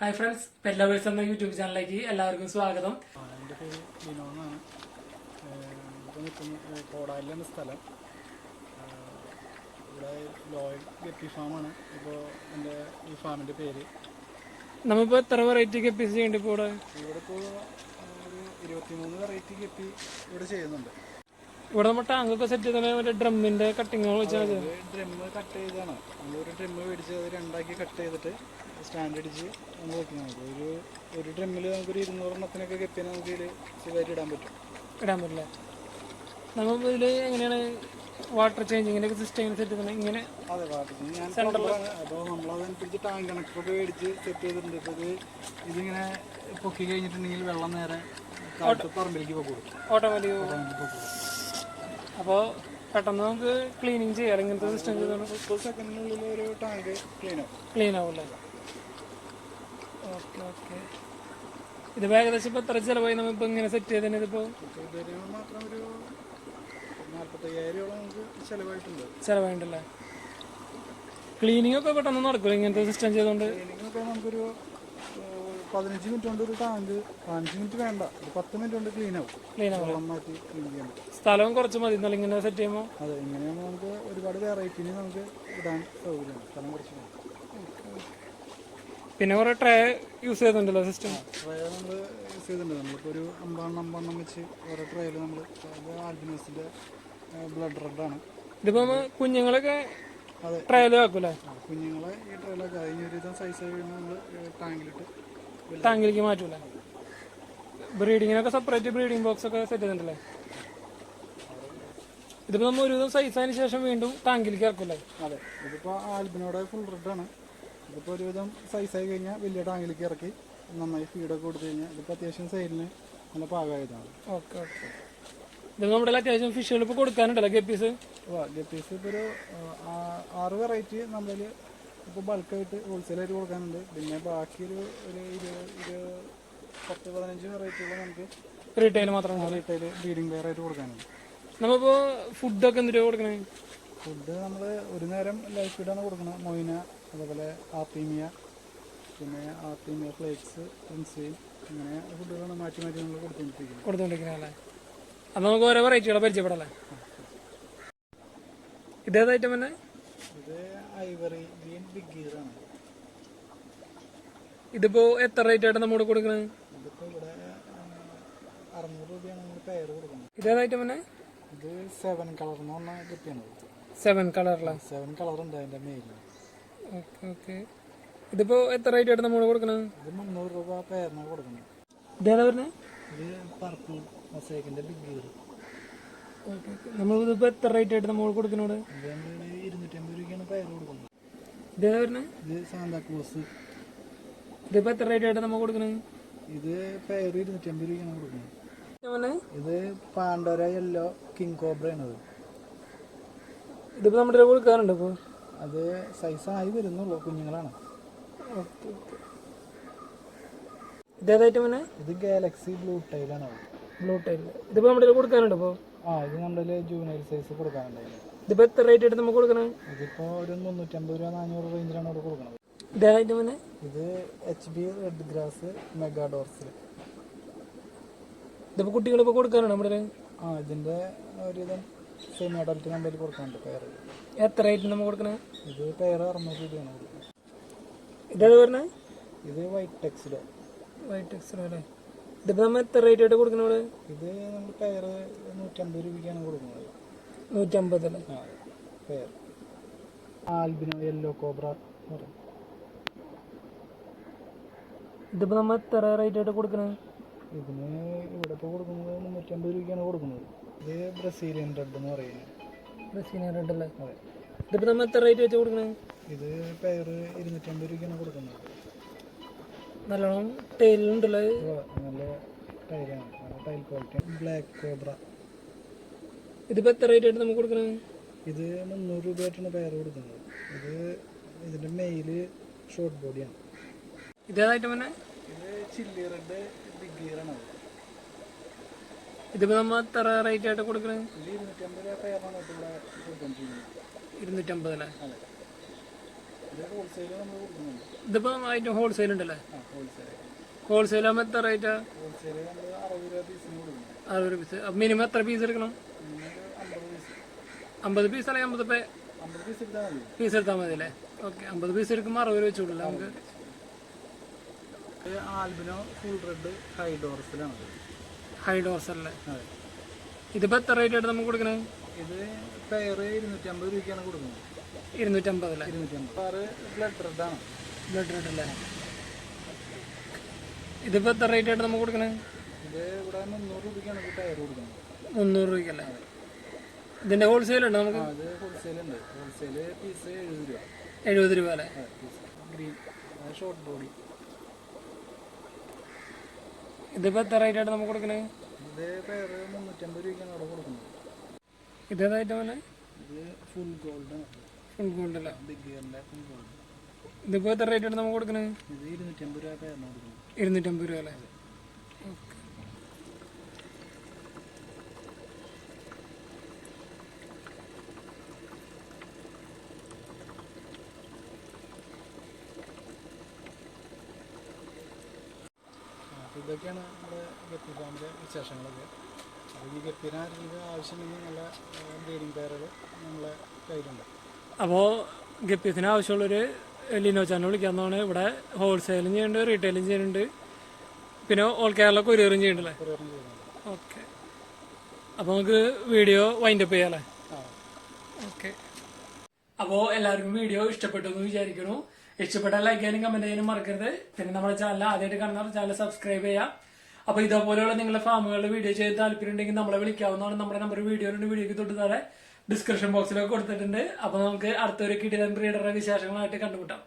Hi friends പെല്ലവേഴ്സ് എന്ന YouTube ചാനലിലേക്ക് എല്ലാവർക്കും സ്വാഗതം. എന്റെ പേര് ബിനോന്നാണ് ഇപ്പോൾ നിൽക്കുന്ന കോടാലിലാണ് സ്ഥലം. ഇവിടെ ലോയൽ ഗപ്പി ഫാമാണ് ഇപ്പോൾ എന്റെ ഈ ഫാമിന്റെ പേര്. നമ്മളിപ്പോൾ എത്ര വെറൈറ്റി ഗപ്പി ചെയ്യേണ്ടി ഇപ്പോൾ ഇവിടെ? ഇവിടെ ഇപ്പോൾ ഒരു ഇരുപത്തിമൂന്ന് വെറൈറ്റി ഗപ്പി ഇവിടെ ചെയ്യുന്നുണ്ട്. ഇവിടെ നമ്മൾ ടാങ്ക് ഒക്കെ സെറ്റ് ചെയ്ത മറ്റേ ഡ്രമ്മിന്റെ കട്ടിങ്ങോ വെച്ചാൽ മതി ഡ്രമ്മ് കട്ട് ചെയ്താണ് നമ്മളൊരു ഡ്രമ്മ് മേടിച്ച് അത് രണ്ടാക്കി കട്ട് ചെയ്തിട്ട് സ്റ്റാൻഡ് അടിച്ച് നമ്മൾ വെക്കുന്നത് ഒരു ഒരു ഡ്രമ്മിൽ നമുക്കൊരു ഇരുന്നൂറെണ്ണത്തിനൊക്കെ കെപ്പിന് നമുക്ക് ഇതിൽ സുഖമായിട്ട് ഇടാൻ പറ്റും. ഇടാൻ പറ്റില്ല. നമ്മൾ ഇതിൽ എങ്ങനെയാണ് വാട്ടർ ചേഞ്ചിങ്ങിന്റെ സിസ്റ്റം ഇങ്ങനെ സെറ്റ് ചെയ്യുന്നത് ഇങ്ങനെ അതെ വാട്ടർ ഞാൻ അപ്പോൾ നമ്മളതനുസരിച്ച് ടാങ്ക് കണക്കൊക്കെ മേടിച്ച് സെറ്റ് ചെയ്തിട്ടുണ്ട്. ഇപ്പോൾ ഇത് ഇതിങ്ങനെ പൊക്കി കഴിഞ്ഞിട്ടുണ്ടെങ്കിൽ വെള്ളം നേരെ പറമ്പിലേക്ക് പോകും ഓട്ടോമാറ്റിക് അപ്പോൾ പെട്ടെന്ന് നമുക്ക് ക്ലീനിങ് ചെയ്യാം. ഇങ്ങനത്തെ സിസ്റ്റം മുപ്പത് സെക്കൻഡിനുള്ളിൽ ഒരു ടാങ്ക് ക്ലീൻ ആവും. ക്ലീൻ ആവില്ലേ ഓക്കെ ഓക്കെ ഇത് ഏകദേശം ഇപ്പോൾ എത്ര ചിലവായി നമ്മളിപ്പോൾ ഇങ്ങനെ സെറ്റ് ചെയ്തതിന് ഇതിപ്പോൾ മാത്രം ഒരു നമുക്ക് ചിലവായിട്ടുണ്ട്. ക്ലീനിങ് ഒക്കെ പെട്ടെന്ന് നടക്കും ഇങ്ങനത്തെ സിസ്റ്റം ചെയ്തുകൊണ്ട് നമുക്കൊരു പതിനഞ്ച് മിനിറ്റ് കൊണ്ട് ഒരു ടാങ്ക് പതിനഞ്ച് മിനിറ്റ് വേണ്ട. ഒരു പത്ത് മിനിറ്റ് കൊണ്ട് ക്ലീൻ ആവും. ക്ലീൻ ആവും വെള്ളം മാറ്റി ക്ലീൻ ചെയ്യാൻ പറ്റും സ്ഥലവും കുറച്ച് മതി. എന്നാലും ഇങ്ങനെ സെറ്റ് ചെയ്യുമ്പോൾ അതെ ഇങ്ങനെയാണ് നമുക്ക് ഒരുപാട് വെറൈറ്റിന് നമുക്ക് ഇടാൻ സൗകര്യമാണ് സ്ഥലം കുറച്ച് പിന്നെ കുറെ ട്രേ യൂസ് ചെയ്തിട്ടുണ്ടല്ലോ സിസ്റ്റം ട്രേ നമ്മൾ യൂസ് ചെയ്തിട്ടുണ്ട്. നമ്മളിപ്പോൾ ഒരു അമ്പണ്ണം അമ്പണ്ണം വെച്ച് ഓരോ ട്രേയിൽ നമ്മൾ ആൽബിനോസിന്റെ ബ്ലഡ് റെഡാണ് ഇതിപ്പോ നമ്മ കുഞ്ഞുങ്ങളൊക്കെ അതെ. ട്രയൽ വെക്കൂലേ കുഞ്ഞുങ്ങളെ ഈ ട്രേയിലൊക്കെ ഒരുവിധം സൈസ് കഴിയുമ്പോൾ നമ്മൾ ടാങ്കിലിട്ട്. ടാങ്കിലേക്ക് മാറ്റൂല? ബ്രീഡിങ്ങിനൊക്കെ സെപ്പറേറ്റ് ബ്രീഡിംഗ് ബോക്സ് ഒക്കെ സെറ്റ് ചെയ്തിട്ടുണ്ടല്ലേ? ഇതിപ്പോ നമ്മൾ ഒരു ദിവസം സൈസ് ആയതിനു ശേഷം വീണ്ടും ടാങ്കിലേക്ക് ഇറക്കൂലേ അതെ. ഇതിപ്പോ ആൽബിനോടെ ഫുൾ റെഡ് ആണ്. ഇതിപ്പോ ഒരുവിധം ആയി കഴിഞ്ഞാൽ വലിയ ടാങ്കിലേക്ക് ഇറക്കി നന്നായി ഫീഡൊക്കെ കൊടുത്തു കഴിഞ്ഞാൽ ഇതിപ്പോ അത്യാവശ്യം സൈഡിന് നല്ല പാകമായതാണ്. Okay okay. ഇത് നമ്മുടെ അത്യാവശ്യം ഫിഷുകൾ ഇപ്പോൾ കൊടുക്കാനുണ്ടല്ലോ ഗപ്പീസ്? ഗപ്പീസ് ഇപ്പോൾ ഒരു ആറ് വെറൈറ്റി നമ്മളിൽ ഇപ്പോൾ ബൾക്കായിട്ട് ഹോൾസെയിലായിട്ട് കൊടുക്കാനുണ്ട്. പിന്നെ ബാക്കി ഒരു ഒരു ഇരുപത് പത്ത് പതിനഞ്ച് വെറൈറ്റികൾ നമുക്ക് റീറ്റെയിൽ മാത്രം റീറ്റെയിൽ ലീഡിങ് വെയർ ആയിട്ട് കൊടുക്കാനുണ്ട്. നമ്മളിപ്പോൾ ഫുഡൊക്കെ എന്തിനാണ് കൊടുക്കണേ? ഫുഡ് നമ്മൾ ഒരു നേരം ലൈഫ് ഫീഡാണ് കൊടുക്കുന്നത് മൊയിന അതുപോലെ ആർട്ടീമിയ പിന്നെ ആർട്ടീമിയ ഫ്ലേക്സ് പ്രിൻസീൻ അങ്ങനെ ഫുഡുകളാണ് മാറ്റി മാറ്റി നമ്മൾ കൊടുത്തുകൊണ്ടിരിക്കുന്നത് കൊടുത്തോണ്ടിരിക്കുന്നല്ലേ അപ്പൊ നമുക്ക് ഓരോ വെറൈറ്റികളെ പരിചയപ്പെടല്ലേ ഇതേത് ഐറ്റം തന്നെ? ഇത് ഐവറി ബിഗ് ഇതിപ്പോ എത്ര റേറ്റ് ആയിട്ട് കൊടുക്കണത്? ഇവിടെ അറുന്നൂറ് രൂപയാണ് നമ്മൾ പെയർ കൊടുക്കുന്നത്. ഇതേത് ഐറ്റം തന്നെ ഇത് സെവൻ കളർ എന്ന് പറഞ്ഞാൽ ഗപ്പിയാണ് സെവൻ കളറിലെ സെവൻ കളർ ഉണ്ട് അതിന്റെ മെയിലിൽ ഓക്കെ ഓക്കെ ഇതിപ്പോ എത്ര റേറ്റ് ആയിട്ട് നമ്മോട് കൊടുക്കണത്? ഇത് മുന്നൂറ് രൂപ പെയറിന് കൊടുക്കുന്നത്. ഇതേതാ പറഞ്ഞത് ഇത് പർപ്പിൾ മൊസൈക്കിന്റെ ബിഗ് ഗീർ ഓക്കെ ഓക്കെ നമ്മൾ ഇതിപ്പോ എത്ര റേറ്റ് ആയിട്ട് നമ്മൾ നമ്മൾ ഇരുന്നൂറ്റമ്പത് രൂപയ്ക്കാണ് പെയർ കൊടുക്കുന്നത്. ഇതേതാ പറഞ്ഞത് ഇത് സാന്താക്ലോസ് ഇതിപ്പോ എത്ര റേറ്റ് ആയിട്ട് നമ്മൾ ഇത് കൊടുക്കുന്നത് ഇത് പാണ്ടോര യെല്ലോ കിങ് കോബ്രയാണ് അത് ഇതിപ്പോ നമ്മുടെ കയ്യിൽ കൊടുക്കാറുണ്ട് ഇപ്പൊ? അത് സൈസായി വരുന്നുള്ളൂ കുഞ്ഞുങ്ങളാണ്. ഇത് ഗാലക്സി ബ്ലൂ ടൈലാണ് ആണ് ബ്ലൂ ടൈൽ ഇതിപ്പോ നമ്മുടെ കൊടുക്കാനുണ്ട് ഇപ്പോ? ആ ഇത് നമ്മുടെ ജൂനിയർ സൈസ് കൊടുക്കാനുണ്ടായിരുന്നു ഇതിപ്പോ എത്ര റേറ്റ് ആയിട്ട് നമുക്ക് കൊടുക്കണേ? ഇതിപ്പോ ഒരു മുന്നൂറ്റമ്പത് രൂപ നാനൂറ് റേഞ്ചിലാണ് ഇവിടെ കൊടുക്കുന്നത് ഇതേത് ഐറ്റം ഇത് എച്ച് ബി റെഡ് ഗ്രാസ് മെഗാഡോർസിൽ ഇതിപ്പോ കുട്ടികളിപ്പോ കൊടുക്കാറുണ്ട് നമ്മുടെ? ആ ഇതിന്റെ ഒരുവിധം സെമി അഡൽറ്റ് നമ്പറിൽ കൊടുക്കാനുണ്ട് പെയർ എത്ര റേറ്റ് നമ്മൾ കൊടുക്കണേ? ഇത് പെയർ അറുന്നൂറ് രൂപയാണ് കൊടുക്കുന്നത് ഇതേത് പറഞ്ഞ? ഇത് വൈറ്റ് ടെക്സിലോ വൈറ്റ് ടെക്സിലോ അല്ലേ ഇതിപ്പോ നമ്മൾ എത്ര റേറ്റ് ആയിട്ട് കൊടുക്കണോട് ഇത് നമ്മൾ പെയർ നൂറ്റമ്പത് രൂപയ്ക്കാണ് കൊടുക്കുന്നത്. നൂറ്റമ്പത് അല്ലേ ആൽബിനോ യെല്ലോ കോബ്ര ഇതിപ്പോ നമ്മൾ എത്ര റേറ്റ് ആയിട്ട് കൊടുക്കണേ? ഇതിന് ഇവിടെ ഇപ്പോൾ കൊടുക്കുന്നത് മുന്നൂറ്റമ്പത് രൂപയ്ക്കാണ് കൊടുക്കുന്നത്. ഇത് ബ്രസീലിയൻ റെഡ് എന്ന് പറയുന്നത് ബ്രസീലിയൻ റെഡ് അല്ലേ? അതെ. ഇതിപ്പോ നമ്മൾ എത്ര റേറ്റ് വെച്ച് കൊടുക്കണേ? ഇത് പെയർ ഇരുന്നൂറ്റമ്പത് രൂപയ്ക്കാണ് കൊടുക്കുന്നത്. നല്ലോണം ടൈലുണ്ടല്ലോ നല്ല ടൈലാണ് നല്ല ടൈൽ ക്വാളിറ്റി ബ്ലാക്ക് കോബ്ര ഇതിപ്പോ എത്ര റേറ്റ് ആയിട്ട് നമുക്ക് കൊടുക്കണത്? ഇത് മുന്നൂറ് രൂപയായിട്ടാണ് പേര് കൊടുക്കുന്നത്. ഇത് ഇതിന്റെ മെയിൽ ഷോർട്ട് ബോഡിയാണ് ഇതേതായിട്ട് പിന്നെ ഇത് ചില്ലി റെഡ് ബിഗ് ഗിയറാണ് ഇതിപ്പോ നമ്മൾ എത്ര റേറ്റ് ആയിട്ട് കൊടുക്കണത്? ഇത് ഇരുന്നൂറ്റമ്പത് രൂപ ഇപ്പോൾ ഇവിടെ കൊടുക്കൊണ്ടിരിക്കുന്നത് ഇരുന്നൂറ്റമ്പത് അല്ലേ? ഹോൾസെയിൽ നമ്മൾ കൊടുക്കുന്നുണ്ട് ഇതിപ്പോ അതിന്റെ ഹോൾസെയിൽ ഉണ്ടല്ലേ? ഹോൾസെയിൽ ഹോൾസെയിൽ ആകുമ്പോൾ എത്ര റേറ്റാ ഹോൾസെയിൽ നമ്മൾ അറുപത് രൂപ പീസിന് കൊടുക്കുന്നു അറുപത് പീസ് മിനിമം എത്ര പീസ് എടുക്കണം? അമ്പത് പീസ് അല്ലെങ്കിൽ അമ്പത് പേ പീസ് എടുത്താൽ മതി. അല്ലേ ഓക്കെ അമ്പത് പീസ് എടുക്കുമ്പോൾ അറുപത് രൂപ വെച്ചോളൂ നമുക്ക്? ആൽബിനോ ഫുൾ റെഡ് ഹൈ ഡോർസിലാണ്. ഹൈ ഡോർസ് അല്ലേ ഇതിപ്പോ എത്ര റേറ്റ് ആയിട്ട് നമുക്ക് കൊടുക്കണേ? ഇത് പെയർ ഇരുന്നൂറ്റി അമ്പത് രൂപയ്ക്കാണ് കൊടുക്കുന്നത്. ഇരുന്നൂറ്റമ്പത് അല്ലേ? ഇരുന്നൂറ്റി അമ്പത് ആറ് ബ്ലഡ് റെഡ് ആണ്. ബ്ലഡ് റെഡ് അല്ലേ? ഇതിപ്പോ എത്ര റേറ്റ് ആയിട്ട് നമുക്ക് കൊടുക്കണേ? ഇത് ഇവിടെ മുന്നൂറ് രൂപയ്ക്കാണ് ടയർ കൊടുക്കുന്നത്. മുന്നൂറ് രൂപയ്ക്കല്ലേ ഇതിന്റെ ഹോൾസെയിൽ ഉണ്ട് നമുക്ക്? ഹോൾസെയിൽ ഉണ്ട്. ഹോൾസെയിൽ പീസ് എഴുപത് രൂപ. എഴുപത് രൂപ അല്ലേ? ഗ്രീൻ ഷോർട്ട് ബോഡി ഇതിപ്പോ എത്ര റേറ്റ് ആയിട്ട് നമുക്ക് കൊടുക്കണേ? ഇത് പെയർ മുന്നൂറ്റമ്പത് രൂപയ്ക്കാണ് അവിടെ കൊടുക്കുന്നത്. ഇതേതായിട്ട് പോലെ ഇത് ഫുൾ ഗോൾഡ് ഫുൾ ഗോൾഡ് അല്ലേ? ബിഗ് ഫുൾ ഗോൾഡ് ഇതിപ്പോ എത്ര റേറ്റ് ആയിട്ട് നമുക്ക് കൊടുക്കണേ? ഇത് ഇരുന്നൂറ്റമ്പത് രൂപ കൊടുക്കുന്നത്. ഇരുന്നൂറ്റമ്പത് രൂപ അല്ലേ? അപ്പോൾ ഇതൊക്കെയാണ് നമ്മുടെ ഗപ്പി ഫാമിലെ വിശേഷങ്ങളൊക്കെ. അപ്പോൾ ഈ ഗപ്പിനെ ആരെങ്കിലും ആവശ്യമുണ്ടെങ്കിൽ നല്ല ബ്രീഡിംഗ് പെയറുകൾ നമ്മളെ കയ്യിലുണ്ട്. അപ്പോൾ ഗപ്പീസിന് ആവശ്യമുള്ളൊരു ലിനോ ചാനൽ വിളിക്കാവുന്നതാണ് ഇവിടെ ഹോൾസെയിലും ചെയ്യുന്നുണ്ട് റീറ്റെയിലും ചെയ്യുന്നുണ്ട്. പിന്നെ ഓൾ കേരള കൊറിയറും ചെയ്യുന്നുണ്ടല്ലേ ഓക്കെ അപ്പോൾ നമുക്ക് വീഡിയോ വൈൻഡപ്പ് ചെയ്യാമല്ലേ ഓക്കെ അപ്പോൾ എല്ലാവർക്കും വീഡിയോ ഇഷ്ടപ്പെട്ടു എന്ന് വിചാരിക്കുന്നു. ഇഷ്ടപ്പെട്ടാൽ ലൈക്ക് ചെയ്യാനും കമന്റ് ചെയ്യാനും മറക്കരുത്. പിന്നെ നമ്മുടെ ചാനൽ ആദ്യമായിട്ട് കാണുന്നവർ ചാനൽ സബ്സ്ക്രൈബ് ചെയ്യാം അപ്പോൾ ഇതേപോലെയുള്ള നിങ്ങളുടെ ഫാമുകളുടെ വീഡിയോ ചെയ്യാൻ താല്പര്യം ഉണ്ടെങ്കിൽ നമ്മളെ വിളിക്കാവുന്നതാണ്. നമ്മുടെ നമ്പർ വീഡിയോയിലുണ്ട് വീഡിയോക്ക് തൊട്ട് താഴെ ഡിസ്ക്രിപ്ഷൻ ബോക്സിലൊക്കെ കൊടുത്തിട്ടുണ്ട്. അപ്പോൾ നമുക്ക് അടുത്തൊരു കിടിലൻ ബ്രീഡറുടെ വിശേഷങ്ങളായിട്ട് കണ്ടുമുട്ടാം.